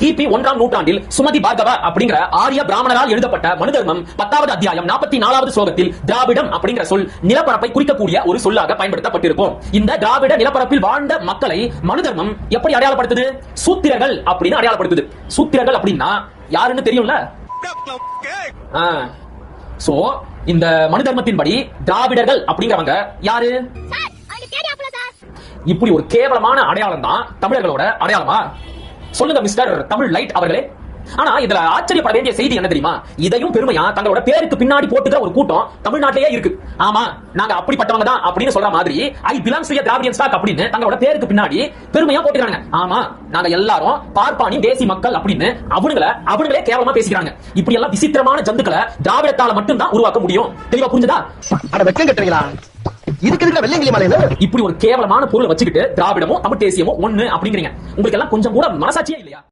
கிபி ஒன்றாம் நூற்றாண்டில் சுமதி பார்கவா அப்படிங்கிற ஆரிய பிராமணரால் எழுதப்பட்ட மனு தர்மம் பத்தாவது அத்தியாயம் நாற்பத்தி நாலாவது ஸ்லோகத்தில் திராவிடம் அப்படிங்கிற சொல் நிலப்பரப்பை குறிக்கக்கூடிய ஒரு சொல்லாக பயன்படுத்தப்பட்டிருக்கும். இந்த திராவிட நிலப்பரப்பில் வாழ்ந்த மக்களை மனு தர்மம் எப்படி அடையாளப்படுத்துது? சூத்திரர்கள் அப்படின்னு அடையாளப்படுத்துது. சூத்திரர்கள் அப்படின்னா யாருன்னு தெரியும்ல? சோ இந்த மனு தர்மத்தின்படி திராவிடர்கள் அப்படிங்கிறவங்க யாரு? இப்படி ஒரு கேவலமான அடையாளம் தான் தமிழர்களோட அடையாளமா? சொல்லுங்க மிஸ்டர் தமிழ் லைட் அவர்களே. ஆனா இதுல ஆச்சரியப்பட வேண்டிய செய்தி என்ன தெரியுமா? இதையும் பெருமையா தங்களோட பேருக்கு பின்னாடி போட்டுக்கிற ஒரு கூட்டம் தமிழ்நாட்டிலேயே இருக்கு. ஆமா நாங்க அப்படிப்பட்டவங்க தான் அப்படின்னு சொல்ற மாதிரி I belongs to Dravidian stock அப்படின்னு தங்களோட பேருக்கு பின்னாடி பெருமையா போட்டுக்கிறாங்க ஆமா நாங்க எல்லாரும் பார்ப்பானி தேசி மக்கள் அப்படின்னு அவனுங்கள அவனுங்களே கேவலமா பேசிக்கிறாங்க இப்படி எல்லாம் விசித்திரமான ஜந்துக்களை திராவிடத்தால மட்டும் தான் உருவாக்க முடியும். தெளிவா புரிஞ்சதா? அட வெக்கம் கட்டுறீங்களா? இதுக்கு எதுக்கு வெள்ளங்கிலி மலையில இப்படி ஒரு கேவலமான பொருளை வச்சுக்கிட்டு திராவிடமும் தமிழ் தேசியமோ ஒண்ணு அப்படிங்கிறீங்க. உங்களுக்கு எல்லாம் கொஞ்சம் கூட மனசாட்சியே இல்லையா?